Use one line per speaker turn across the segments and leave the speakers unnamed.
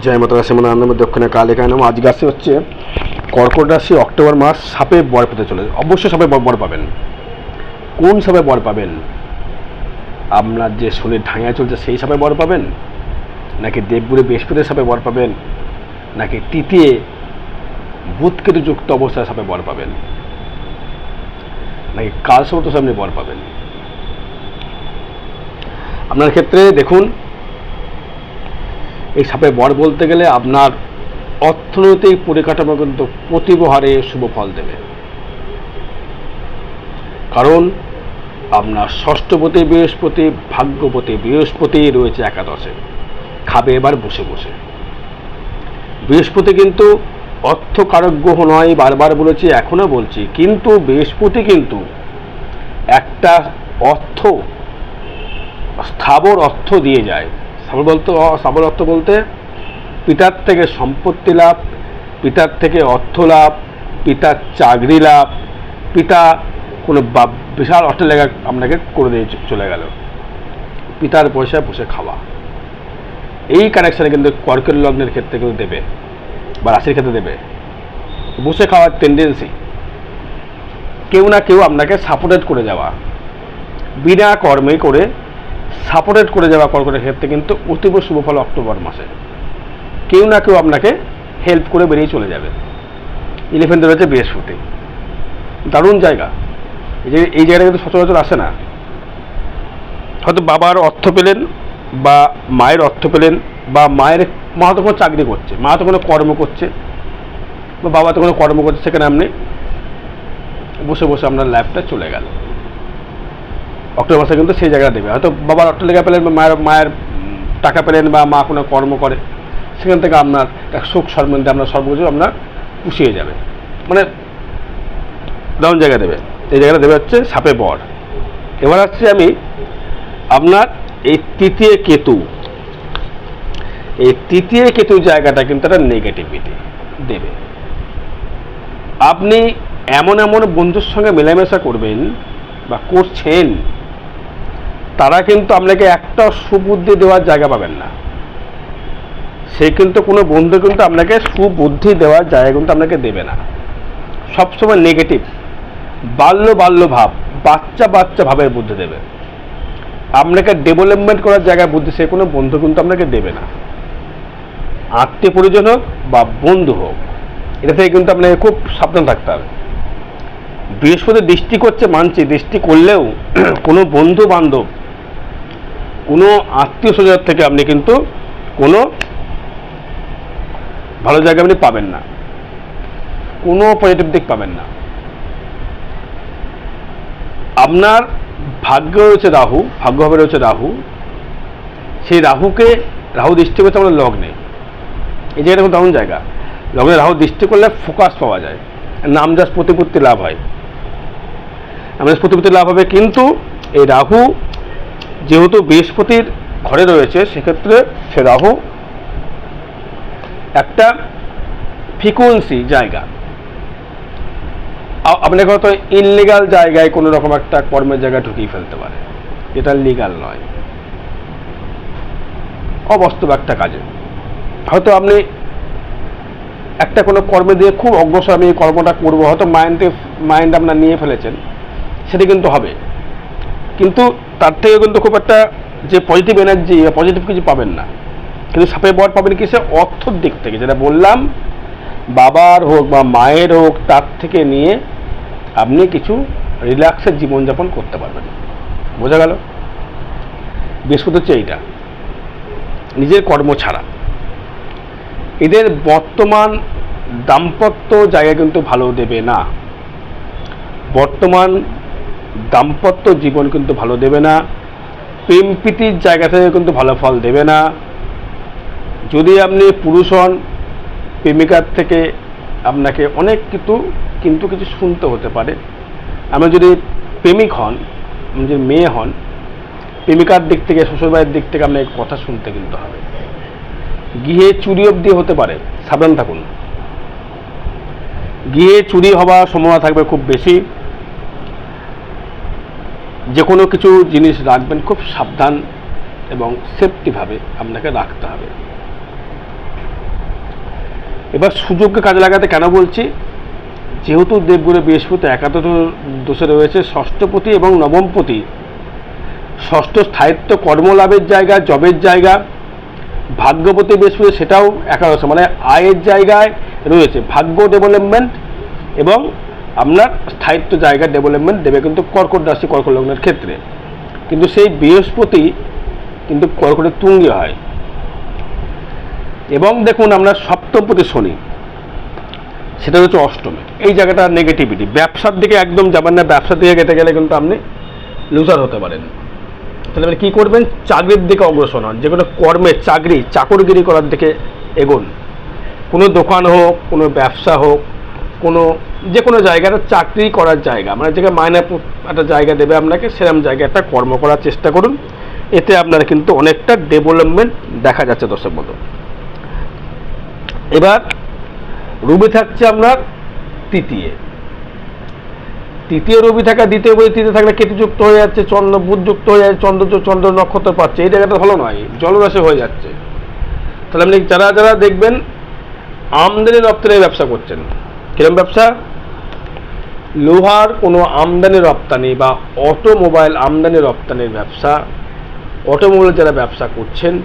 জয় মাতা শ্রীমান আনন্দ দক্ষিণে কালে নাম আজকে আসছে হচ্ছে কর্কট রাশি, অক্টোবর মাস সাপে বর পেতে চলে অবশ্যই সাপে বর পাবেন। কোন সাপে বর পাবেন? আপনার যে শনির ঢাইয়া চলছে, সেই সাপে বর পাবেন? নাকি দেবগুড়ি বৃহস্পতির সাপে বর পাবেন? নাকি তৃতীয় বুধকেতু যুক্ত অবস্থায় সাপে বর পাবেন? নাকি কাল সামনে বর পাবেন? আপনার ক্ষেত্রে দেখুন এই সাপে বর বলতে গেলে আপনার অর্থনৈতিক পরিকাঠামো কিন্তু প্রতিবহারে শুভ ফল দেবে। কারণ আপনার ষষ্ঠপতি, বৃহস্পতি, ভাগ্যপতি, বৃহস্পতি রয়েছে একাদশে। খাবে এবার বসে বসে। বৃহস্পতি কিন্তু অর্থকারক গ্রহ নয়, বারবার বলেছি, এখনও বলছি। কিন্তু বৃহস্পতি কিন্তু একটা অর্থ, স্থাবর অর্থ দিয়ে যায়। স্থাবর অর্থ বলতে পিতার থেকে সম্পত্তি লাভ, পিতার থেকে অর্থ লাভ, পিতার চাকরি লাভ, পিতা কোনো বিশাল অর্থের লেখা আপনাকে করে দিয়ে চলে গেল। পিতার পয়সায় বসে খাওয়া। এই কানেকশানে কিন্তু কর্কের লগ্নের ক্ষেত্রে কিন্তু দেবে, বা রাশির ক্ষেত্রে দেবে। বসে খাওয়ার টেন্ডেন্সি কেউ না কেউ আপনাকে সাপোর্টেড করে যাওয়া। বিনা কর্মে করে সাপোর্টেড করে যাওয়া কর্কটের ক্ষেত্রে কিন্তু অতীব শুভ ফল অক্টোবর মাসে। কেউ না কেউ আপনাকে হেল্প করে বেরিয়ে চলে যাবে। ইলেভেন্থে রয়েছে বৃহস্পতি দারুণ জায়গা। এই যে, এই জায়গাটা কিন্তু সচরাচর আসে না। হয়তো বাবার অর্থ পেলেন বা মায়ের অর্থ পেলেন বা মায়ের মা তো কোনো চাকরি করছে, মা তো কোনো কর্ম করছে, বা বাবা তো কোনো কর্ম করছে সেখানে আপনি বসে বসে আপনার লাইফটা চলে গেল। অক্টোবর মাসে কিন্তু সেই জায়গাটা দেবে। হয়তো বাবার লেখা পেলেন বা মায়ের মায়ের টাকা পেলেন বা মা কোনো কর্ম করে, সেখান থেকে আপনার এক সুখ সর্বন্দে আপনার সর্বকিছু আপনার পুষিয়ে যাবে। মানে দারুণ জায়গা দেবে। এই জায়গাটা দেবে হচ্ছে সাপে বর। এবার আসছে আমি আপনার এই তৃতীয় কেতু। এই তৃতীয় কেতু জায়গাটা কিন্তু একটা নেগেটিভিটি দেবে। আপনি এমন এমন বন্ধুর সঙ্গে মেলামেশা করবেন বা করছেন তারা কিন্তু আপনাকে একটা সুবুদ্ধি দেওয়ার জায়গা পাবেন না। সে কিন্তু কোনো বন্ধু কিন্তু আপনাকে সুবুদ্ধি দেওয়ার জায়গা কিন্তু আপনাকে দেবে না। সবসময় নেগেটিভ বাল্য বাল্য ভাব, বাচ্চা বাচ্চা ভাবের বুদ্ধি দেবে। আপনাকে ডেভেলপমেন্ট করার জায়গায় বুদ্ধি, সে কোনো বন্ধু কিন্তু আপনাকে দেবে না। আত্মীয় পরিজন হোক বা বন্ধু হোক, এটা থেকে কিন্তু আপনাকে খুব সাবধান থাকতে হবে। বৃহস্পতি দৃষ্টি করছে মানছি, দৃষ্টি করলেও কোনো বন্ধু বান্ধব কোনো আত্মীয় স্বজন থেকে আপনি কিন্তু কোনো ভালো জায়গা আপনি পাবেন না। কোনো পজিটিভ দিক পাবেন না। আপনার ভাগ্য রয়েছে রাহু ভাগ্যভাবে রয়েছে রাহু। সেই রাহুকে, রাহু দৃষ্টি করতে আমাদের লগ্নে। এই জায়গাটা খুব দারুণ জায়গা। লগ্নে রাহু দৃষ্টি করলে ফোকাস পাওয়া যায়। নামজাস প্রতিপত্তি লাভ হয়। আমাদের প্রতিপত্তি লাভ হবে কিন্তু এই রাহু যেহেতু বৃহস্পতির ঘরে রয়েছে, সেক্ষেত্রে সে রাহু একটা ফ্রিকুয়েন্সি জায়গা। আপনাকে হয়তো ইনলিগাল জায়গায় কোনো রকম একটা কর্মের জায়গায় ঢুকিয়ে ফেলতে পারে। যেটা লিগাল নয়। অবাস্তব একটা কাজে। হয়তো আপনি একটা কোনো কর্মে দিয়ে খুব অগ্রসর আমি এই কর্মটা করব, হয়তো মাইন্ডে মাইন্ড আপনার নিয়ে ফেলেছেন, সেটা কিন্তু হবে। কিন্তু তার থেকে কিন্তু খুব একটা যে পজিটিভ এনার্জি পজিটিভ কিছু পাবেন না। কিন্তু সাপে বর পাবেন কিসে অর্থর দিক থেকে। যেটা বললাম, বাবার হোক বা মায়ের হোক, তার থেকে নিয়ে আপনি কিছু রিল্যাক্সের জীবনযাপন করতে পারবেন। বোঝা গেল? বৃহস্পতি হচ্ছে এইটা। নিজের কর্ম ছাড়া। এদের বর্তমান দাম্পত্য জায়গা কিন্তু ভালো দেবে না। বর্তমান দাম্পত্য জীবন কিন্তু ভালো দেবে না, প্রেম প্রীতির জায়গা থেকে কিন্তু ভালো ফল দেবে না। যদি আপনি পুরুষ হন, প্রেমিকার থেকে আপনাকে অনেক কিছু, কিন্তু কিছু শুনতে হতে পারে। আপনি যদি প্রেমিক হন আপনি যদি মেয়ে হন, প্রেমিকার দিক থেকে, শ্বশুরবাড়ির দিক থেকে আপনাকে কথা শুনতে কিন্তু হবে। গৃহে চুরি অবধি হতে পারে, সাবধান থাকুন। গৃহে চুরি হওয়ার সম্ভাবনা থাকবে খুব বেশি। যে কোনো কিছু জিনিস রাখবেন, খুব সাবধান এবং সেফটিভাবে আপনাকে রাখতে হবে। এবার সুযোগকে কাজে লাগাতে কেন বলছি? যেহেতু দেবগুরু বৃহস্পতি একাদশ দোষে রয়েছে, ষষ্ঠপতি এবং নবমপতি। ষষ্ঠ স্থায়িত্ব কর্মলাভের জায়গা, জবের জায়গা, ভাগ্যপতি বৃহস্পতি সেটাও একাদশ মানে আয়ের জায়গায় রয়েছে। ভাগ্য ডেভেলপমেন্ট এবং আপনার স্থায়িত্ব জায়গা ডেভেলপমেন্ট দেবে কিন্তু কর্কট রাশি, কর্কট লগ্নের ক্ষেত্রে। কিন্তু সেই বৃহস্পতি কিন্তু কর্কটের তুঙ্গি হয়। এবং দেখুন আমরা সপ্তমপতি শনি, সেটা হচ্ছে অষ্টমে। এই জায়গাটা নেগেটিভিটি ব্যবসার দিকে একদম যাবেন না, ব্যবসার দিকে যেতে গেলে কিন্তু আপনি লুজার হতে পারেন। তাহলে আপনি কী করবেন? চাকরির দিকে অগ্রসর হন। যে কোনো কর্মে চাকরি, চাকরগিরি করার দিকে এগোন। কোনো দোকান হোক, কোনো ব্যবসা হোক, কোনো যে কোনো জায়গাটা চাকরি করার জায়গা মানে যেখানে মাইনে একটা জায়গা দেবে আপনাকে সেরকম জায়গায় একটা কর্ম করার চেষ্টা করুন। এতে আপনার কিন্তু অনেকটা ডেভেলপমেন্ট দেখা যাচ্ছে দর্শক মতো এবার রবি থাকছে আপনার তৃতীয়। তৃতীয় রবি থাকা, দ্বিতীয় বই তৃতীয় থাকলে কেতুযুক্ত হয়ে যাচ্ছে, চন্দ্র বুধযুক্ত হয়ে যাচ্ছে, চন্দ্র চন্দ্র নক্ষত্র পাচ্ছে। এই জায়গাটা ভালো নয়, জলরাশি হয়ে যাচ্ছে। তাহলে আপনি যারা যারা দেখবেন, আমদানি রপ্তানির ব্যবসা করছেন। কিরম ব্যবসা? লোহার কোনো আমদানি রপ্তানি বা অটোমোবাইল আমদানি রপ্তানির ব্যবসা অটোমোবাইল যারা ব্যবসা করছেন,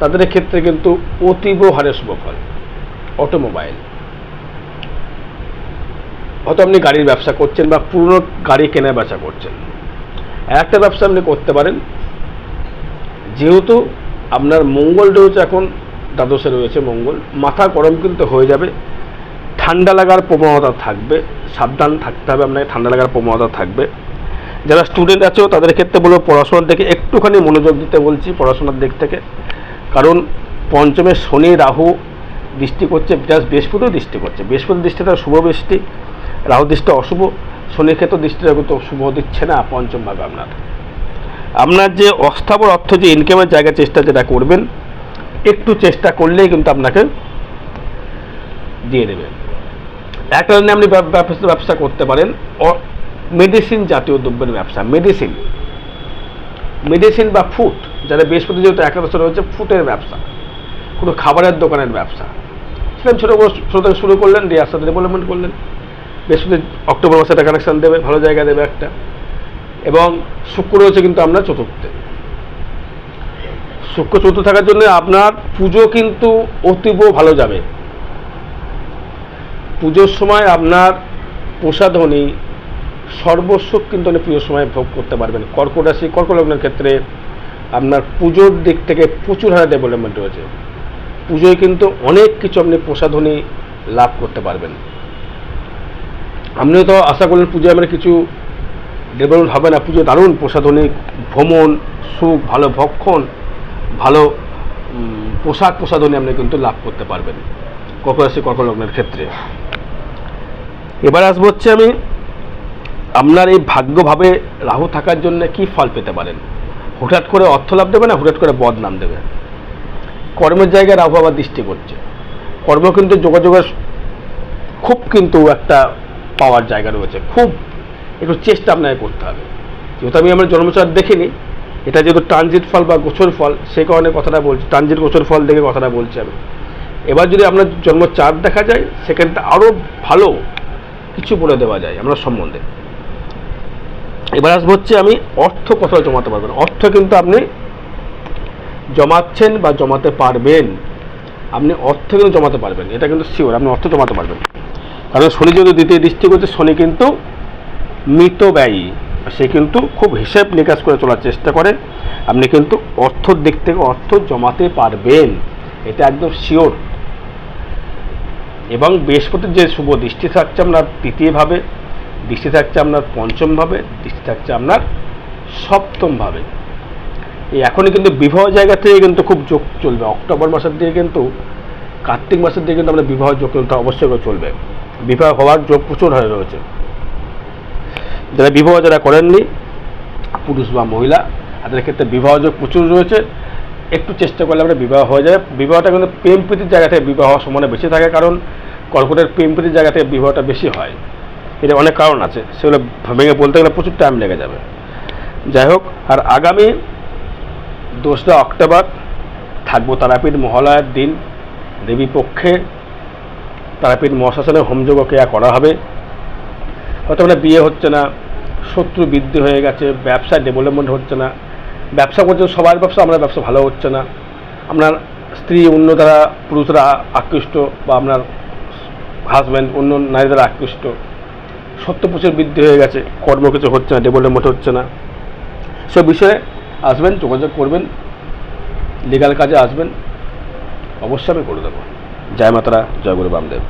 তাদের ক্ষেত্রে কিন্তু অতীব হারে শুভফল অটোমোবাইল। হয়তো আপনি গাড়ির ব্যবসা করছেন বা পুরনো গাড়ি কেনা বেচা করছেন। একটা ব্যবসা আপনি করতে পারেন, যেহেতু আপনার মঙ্গল রয়েছে এখন দ্বাদশে রয়েছে মঙ্গল, মাথা গরম কিন্তু হয়ে যাবে। ঠান্ডা লাগার প্রবণতা থাকবে, সাবধান থাকতে হবে আপনাকে, ঠান্ডা লাগার প্রবণতা থাকবে। যারা স্টুডেন্ট আছো, তাদের ক্ষেত্রে বলব পড়াশোনার দিকে একটুখানি মনোযোগ দিতে বলছি, পড়াশোনার দিক থেকে। কারণ পঞ্চমে শনি, রাহু দৃষ্টি করছে প্লাস বৃহস্পতিও দৃষ্টি করছে। বৃহস্পতি দৃষ্টিটা শুভ বৃষ্টি, রাহু দৃষ্টি অশুভ, শনির ক্ষেত্রে দৃষ্টিটা কিন্তু শুভ দিচ্ছে না, পঞ্চম ভাবে আপনার। আপনার যে অস্থাবর অর্থ, যে ইনকামের জায়গা চেষ্টা যেটা করবেন, একটু চেষ্টা করলেই কিন্তু আপনাকে দিয়ে দেবে। একটা জন্য আপনি ব্যব- ব্যবসা করতে পারেন মেডিসিন জাতীয় দ্রব্যের ব্যবসা মেডিসিন মেডিসিন বা ফুড যারা বৃহস্পতি যেহেতু একাদশ রয়েছে ফুডের ব্যবসা, কোনো খাবারের দোকানের ব্যবসা। সেরকম ছোটো ছোটো থেকে শুরু করলেন দিয়ে আস্তে ডেভেলপমেন্ট করলেন। বৃহস্পতি অক্টোবর মাসে একটা কানেকশান দেবে, ভালো জায়গা দেবে একটা। এবং শুক্র রয়েছে কিন্তু আপনার চতুর্থে। শুক্র চতুর্থ থাকার জন্য আপনার পুজো কিন্তু অতীব ভালো যাবে। পুজোর সময় আপনার প্রসাধনী সর্বস্ব কিন্তু আপনি পুজোর সময় ভোগ করতে পারবেন। কর্কট রাশি, কর্কট লগ্নের ক্ষেত্রে আপনার পুজোর দিক থেকে প্রচুর হারে ডেভেলপমেন্ট রয়েছে। পুজোয় কিন্তু অনেক কিছু আপনি প্রসাধনী লাভ করতে পারবেন। আপনিও তো আশা করলেন পুজোয় আমরা কিছু ডেভেলপমেন্ট হবে না। পুজো দারুণ প্রসাধনী ভ্রমণ, সুখ, ভালো ভক্ষণ, ভালো পোশাক প্রসাধনী আপনি কিন্তু লাভ করতে পারবেন। কর্কট রাশি কর্কট লগ্নের ক্ষেত্রে। এবার আসব হচ্ছে আমি, আপনার এই ভাগ্যভাবে রাহু থাকার জন্য কি ফল পেতে পারেন? হুটহাট করে অর্থ লাভ দেবে না, হুটহাট করে বদনাম দেবে? কর্মের জায়গায় রাহু আবার দৃষ্টি করছে। কর্ম কিন্তু যোগাযোগের খুব কিন্তু একটা পাওয়ার জায়গা রয়েছে। খুব একটু চেষ্টা আপনাকে করতে হবে। যেহেতু আমি আমার জন্মচার দেখিনি, এটা যেহেতু ট্রানজিট ফল বা গোছর ফল সেই কারণে কথাটা বলছি ট্রানজিট গোছর ফল দেখে কথাটা বলছি আমি। এবার যদি আপনার জন্ম চাঁদ দেখা যায় সেখানটা আরও ভালো কিছু বলে দেওয়া যায়, আমরা সম্বন্ধে। এবার আসব হচ্ছে আমি অর্থ কোথাও জমাতে পারবেন অর্থ কিন্তু আপনি জমাচ্ছেন বা জমাতে পারবেন। আপনি অর্থ কিন্তু জমাতে পারবেন এটা কিন্তু শিওর আপনি অর্থ জমাতে পারবেন কারণ শনি যেহেতু দ্বিতীয় দৃষ্টি করছে, শনি কিন্তু মৃত ব্যয়ী, সে কিন্তু খুব হিসেব নিকাশ করে চলার চেষ্টা করে। আপনি কিন্তু অর্থর দিক থেকে অর্থ জমাতে পারবেন, এটা একদম শিওর এবং বৃহস্পতির যে শুভ দৃষ্টি থাকছে আপনার তৃতীয়ভাবে দৃষ্টি থাকছে আপনার পঞ্চমভাবে দৃষ্টি থাকছে আপনার সপ্তমভাবে এই এখনই কিন্তু বিবাহ জায়গা থেকে কিন্তু খুব যোগ চলবে। অক্টোবর মাসের দিকে কিন্তু, কার্তিক মাসের দিকে কিন্তু আপনার বিবাহ যোগ কিন্তু অবশ্যই চলবে। বিবাহ হওয়ার যোগ প্রচুর হয়ে রয়েছে। যারা বিবাহ যারা করেননি, পুরুষ বা মহিলা, তাদের ক্ষেত্রে বিবাহ যোগ প্রচুর রয়েছে। একটু চেষ্টা করলে আমরা বিবাহ হয়ে যাবে বিবাহটা কিন্তু প্রেম প্রীতির জায়গা থেকে বিবাহ সমানে বেশি থাকে কারণ কর্কটের প্রেম জায়গাতে বিবাহটা বেশি হয়। এটা অনেক কারণ আছে, সেগুলো ভেঙে বলতে গেলে প্রচুর টাইম লেগে যাবে। যাই হোক, আর আগামী দোসরা অক্টোবর থাকব তারাপীঠ মহালয়ার দিন। দেবী পক্ষে তারাপীঠ মহাশাসনে হোমযোগ ক্রিয়া করা হবে। হয়তো মানে বিয়ে হচ্ছে না, শত্রু বৃদ্ধি হয়ে গেছে, ব্যবসা ডেভেলপমেন্ট হচ্ছে না। ব্যবসা করছে, সবার ব্যবসা আপনার ব্যবসা ভালো হচ্ছে না। আপনার স্ত্রী অন্য দ্বারা পুরুষরা আকৃষ্ট বা আপনার হাজব্যান্ড অন্য নারীদের আকৃষ্ট। সত্য প্রচুর বৃদ্ধি হয়ে গেছে, কর্ম কিছু হচ্ছে না ডেভেলপমেন্ট হচ্ছে না। সে বিষয়ে আসবেন যোগাযোগ করবেন লিগাল কাজে আসবেন, অবশ্যই আমি করে দেবো। জয় মাতারা, জয় গুরু বামদেব।